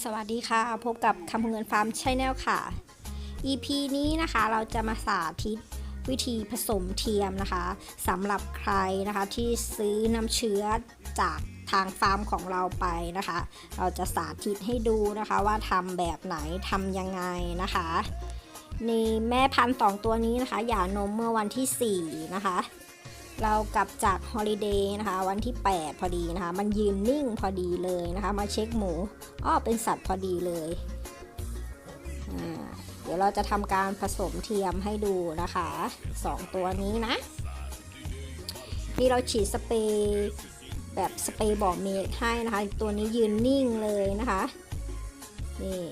สวัสดีค่ะ พบกับคำเงินฟาร์มชแนลค่ะ EP นี้นะคะเราจะมาสาธิตวิธีผสมเทียมนะคะสำหรับใครนะคะที่ซื้อน้ำเชื้อจากทางฟาร์มของเราไปนะคะ เราจะสาธิตให้ดูนะคะว่าทำแบบไหนทำยังไงนะคะนี่แม่พันธุ์สองตัวนี้นะคะ หย่านมเมื่อวันที่ 4 นะคะ เรากลับจากฮอลิเดย์นะคะ วันที่ 8 พอดีนะคะ มันยืนนิ่งพอดีเลยนะคะ มาเช็คหมูอ้อเป็นสัตว์พอดีเลย เดี๋ยวเราจะทำการผสมเทียมให้ดูนะคะ 2 ตัวนี้นะ นี่เราฉีดสเปรย์แบบสเปรย์บอกเมกให้นะคะ ตัวนี้ยืนนิ่งเลยนะคะ นี่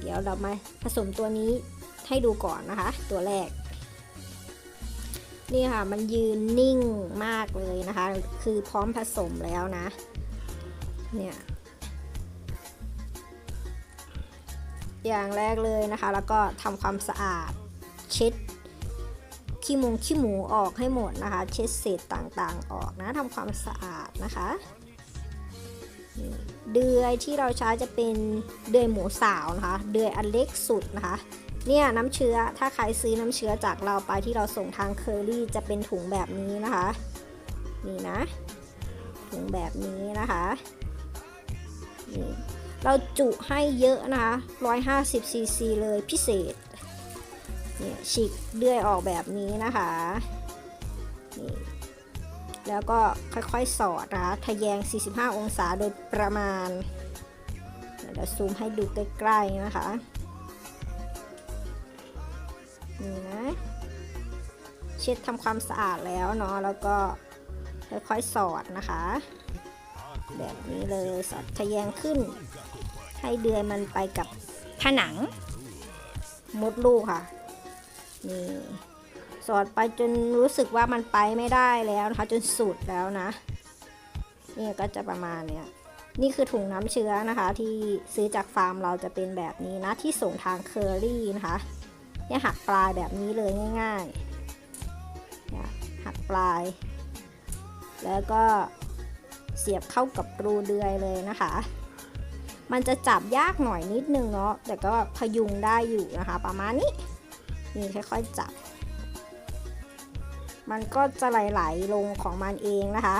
เดี๋ยวเรามาผสมตัวนี้ ให้ดูก่อนนะคะ ตัวแรก นี่ค่ะมันยืนนิ่งมากเลยนะคะ คือพร้อมผสมแล้วนะ เนี่ยอย่างแรกเลยนะคะ แล้วก็ทำความสะอาดเช็ดขี้มุงขี้หมูออกให้หมดนะคะ เช็ดเศษต่างๆออกนะทำความสะอาดนะคะ เดือยที่เราใช้จะเป็นเดือยหมูสาวนะคะ เดือยอันเล็กสุดนะคะ เนี่ยน้ำเชื้อถ้าใครซื้อน้ำเชื้อจากเราไปที่เราส่งทางเคอรี่จะเป็นถุงแบบนี้นะคะ นี่นะ ถุงแบบนี้นะคะนี่เราจุให้เยอะนะคะ150ซีซีเลยพิเศษเนี่ยฉีกเดือยออกแบบนี้นะคะนี่แล้วก็ค่อยๆ สอดนะคะทะแยง 45 องศาโดยประมาณ เดี๋ยวซูมให้ดูใกล้ๆนะคะ นี่นะ เช็ดทำความสะอาดแล้วเนาะแล้วก็ค่อยๆสอดนะคะ แบบนี้เลยสอดทะแยงขึ้น ให้เดือยมันไปกับผนังมดลูกค่ะ นี่สอดไปจนรู้สึกว่ามันไปไม่ได้แล้วนะคะ จนสุดแล้วนะ นี่ก็จะประมาณเนี้ยนี่คือถุงน้ำเชื้อนะคะ ที่ซื้อจากฟาร์มเราจะเป็นแบบนี้นะ ที่ส่งทางเคอรี่นะคะ เนี่ยหักปลายแบบนี้เลยง่ายๆหักปลาย แล้วก็เสียบเข้ากับรูเดือยเลยนะคะ มันจะจับยากหน่อยนิดนึงเนาะแต่ก็พยุงได้อยู่นะคะ ประมาณนี้นี่ค่อยๆจับ มันก็จะไหลๆลงของมันเองนะคะ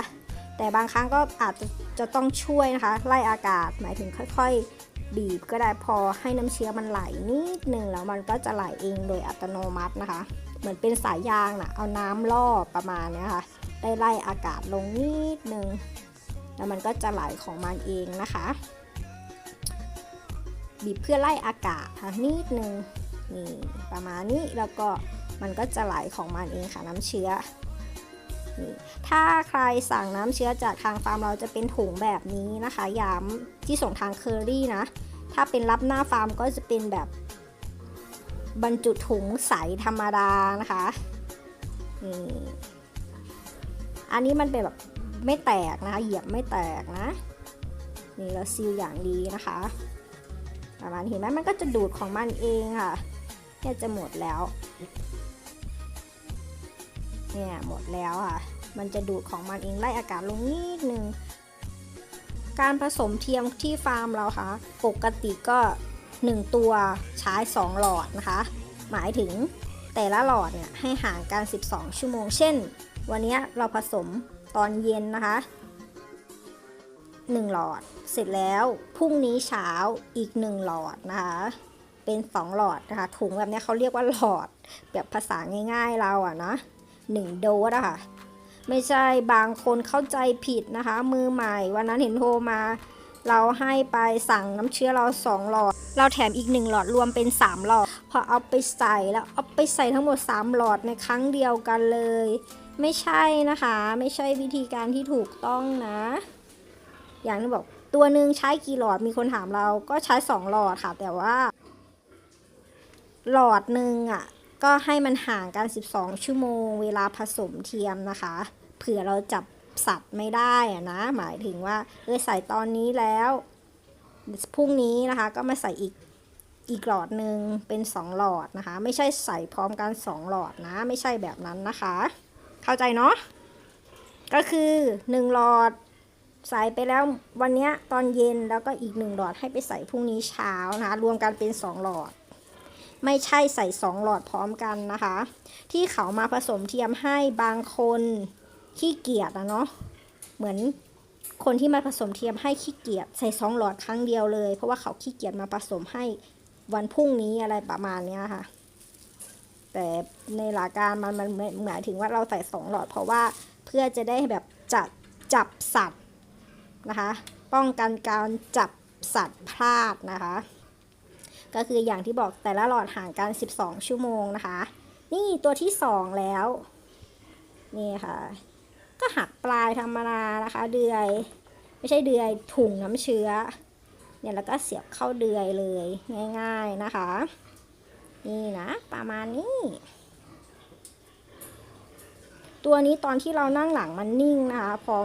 แต่บางครั้งก็อาจจะจะต้องช่วยนะคะ ไล่อากาศหมายถึงค่อยๆ บีบก็ได้พอให้น้ำเชื้อมันไหลนิดนึงแล้วมันก็จะไหลเองโดยอัตโนมัตินะคะ เหมือนเป็นสายยางนะเอาน้ำล่อประมาณนี้ค่ะได้ไล่อากาศลงนิดนึงแล้วมันก็จะไหลของมันเองนะคะ บีบเพื่อไล่อากาศค่ะนิดนึงนี่ประมาณนี้แล้วก็มันก็จะไหลของมันเองค่ะน้ำเชื้อ ถ้าใครสั่งน้ำเชื้อจากทางฟาร์มเราจะเป็นถุงแบบนี้นะคะย้ำที่ส่งทางเคอรี่นะ ถ้าเป็นรับหน้าฟาร์มก็จะเป็นแบบบรรจุถุงใสธรรมดานะคะนี่อันนี้มันเป็นแบบไม่แตกนะคะ เหยียบไม่แตกนะ นี่เราซีลอย่างดีนะคะ ประมาณเห็นไหมมันก็จะดูดของมันเองค่ะเนี่ยจะหมดแล้ว เนี่ยหมดแล้วค่ะ มันจะดูดของมันเองไล่อากาศลงนิดนึง การผสมเทียมที่ฟาร์มเราค่ะ ปกติก็ 1 ตัวใช้ 2 หลอดนะคะ หมายถึงแต่ละหลอดเนี่ยให้ห่างกัน 12 ชั่วโมง เช่น วันนี้เราผสมตอนเย็นนะคะ 1 หลอด เสร็จแล้วพรุ่งนี้เช้าอีก 1 หลอดนะคะ เป็น 2 หลอดนะคะ ถุงแบบนี้เขาเรียกว่าหลอด แบบภาษาง่ายๆเราอะนะ 1 โดสอะค่ะ ไม่ใช่บางคนเข้าใจผิดนะคะ มือใหม่ วันนั้นเห็นโทรมา เราให้ไปสั่งน้ำเชื้อเรา 2 หลอด เราแถมอีก 1 หลอดรวมเป็น 3 หลอด พอเอาไปใส่แล้วเอาไปใส่ทั้งหมด 3 หลอดในครั้งเดียวกันเลย ไม่ใช่นะคะ ไม่ใช่วิธีการที่ถูกต้องนะ อย่างที่บอกตัวหนึ่งใช้กี่หลอดมีคนถามเราก็ใช้ 2 หลอดค่ะ แต่ว่า หลอดหนึ่งอะ ก็ให้มันห่างกัน 12 ชั่วโมง เวลาผสมเทียมนะคะ เผื่อเราจับสัตว์ไม่ได้อะนะ หมายถึงว่าเออใส่ตอนนี้แล้วพรุ่งนี้นะคะก็มาใส่อีกอีกหลอดหนึ่งเป็น 2 หลอดนะคะ ไม่ใช่ใส่พร้อมกัน 2 หลอดนะ ไม่ใช่แบบนั้นนะคะ เข้าใจเนาะก็คือ 1 หลอดใส่ไปแล้ววันนี้ตอนเย็นแล้วก็อีกหนึ่งหลอดให้ไปใส่พรุ่งนี้เช้านะคะ รวมกันเป็นสองหลอด ไม่ใช่ใส่สองหลอดพร้อมกันนะคะ ที่เขามาผสมเทียมให้บางคนขี้เกียจอะเนาะเหมือนคนที่มาผสมเทียมให้ขี้เกียจใส่สองหลอดครั้งเดียวเลย เพราะว่าเขาขี้เกียจมาผสมให้วันพรุ่งนี้อะไรประมาณเนี้ยค่ะ แต่ในหลักการมันมันหมายถึงว่าเราใส่สองหลอด เพราะว่าเพื่อจะได้แบบจับจับสัตว์นะคะ ป้องกันการจับสัตว์พลาดนะคะ ก็คืออย่างที่บอกแต่ละหลอดห่างกัน 12 ชั่วโมงนะคะ นี่ตัวที่ 2 แล้ว นี่ค่ะ ก็หักปลายธรรมดานะคะ เดือย ไม่ใช่เดือยถุงน้ำเชื้อ เนี่ยแล้วก็เสียบเข้าเดือยเลยง่าย ๆนะคะ นี่นะ ประมาณนี้ตัวนี้ตอนที่เรานั่งหลังมันนิ่งนะคะ พอ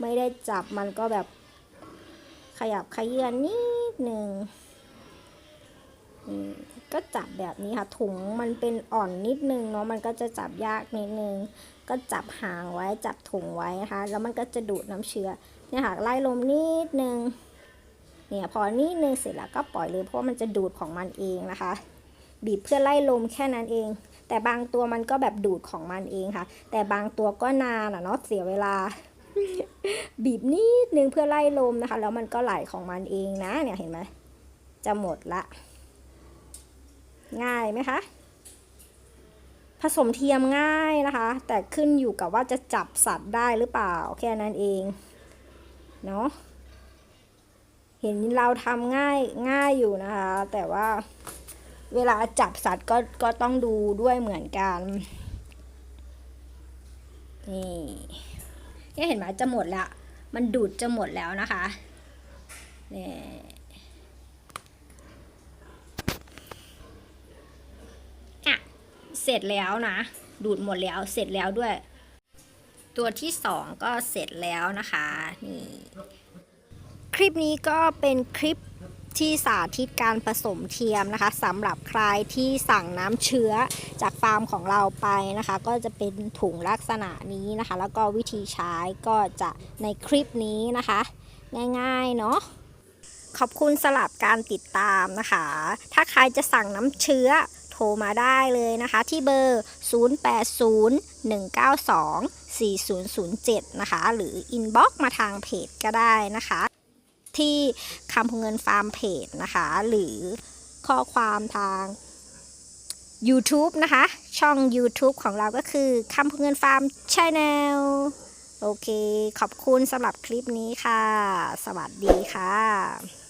ไม่ได้จับมันก็แบบขยับขยื่นนิดหนึ่ง ก็จับแบบนี้ค่ะ ถุงมันเป็นอ่อนนิดนึงเนาะมันก็จะจับยากนิดนึง ก็จับหางไว้จับถุงไว้นะคะ แล้วมันก็จะดูดน้ำเชื้อเนี่ยค่ะไล่ลมนิดนึงเนี่ยพอนิดนึงเสร็จแล้วก็ปล่อยเลยเพราะว่ามันจะดูดของมันเองนะคะ บีบเพื่อไล่ลมแค่นั้นเอง แต่บางตัวมันก็แบบดูดของมันเองค่ะ แต่บางตัวก็นานอะเนาะเสียเวลา บีบนิดนึงเพื่อไล่ลมนะคะ แล้วมันก็ไหลของมันเองนะเนี่ยเห็นไหมจะหมดละ ง่ายไหมคะ ผสมเทียมง่ายนะคะ แต่ขึ้นอยู่กับว่าจะจับสัตว์ได้หรือเปล่าแค่นั้นเอง เนาะเห็นเราทำง่ายง่ายอยู่นะคะ แต่ว่าเวลาจับสัตว์ก็ก็ต้องดูด้วยเหมือนกัน นี่เนี่ยเห็นไหมจะหมดล้วมันดูดจะหมดแล้วนะคะนี่อะ เสร็จแล้วนะ ดูดหมดแล้วเสร็จแล้วด้วย ตัวที่สองก็เสร็จแล้วนะคะนี่คลิปนี้ก็เป็นคลิปที่สาธิตการผสมเทียมนะคะสำหรับใครที่สั่งน้ำเชื้อจากฟาร์มของเราไปนะคะ ก็จะเป็นถุงลักษณะนี้นะคะ แล้วก็วิธีใช้ก็จะในคลิปนี้นะคะ ง่ายๆเนาะขอบคุณสลับการติดตามนะคะ ถ้าใครจะสั่งน้ำเชื้อ โทรมาได้เลยนะคะ ที่เบอร์ 0801924007 นะคะ หรืออินบ็อกมาทางเพจก็ได้นะคะ ที่คำพงเงินฟาร์มเพจนะคะ หรือข้อความทาง YouTube นะคะ ช่อง YouTube ของเราก็คือคำพงเงินฟาร์มช n แนลโอเค ขอบคุณสำหรับคลิปนี้ค่ะ สวัสดีค่ะ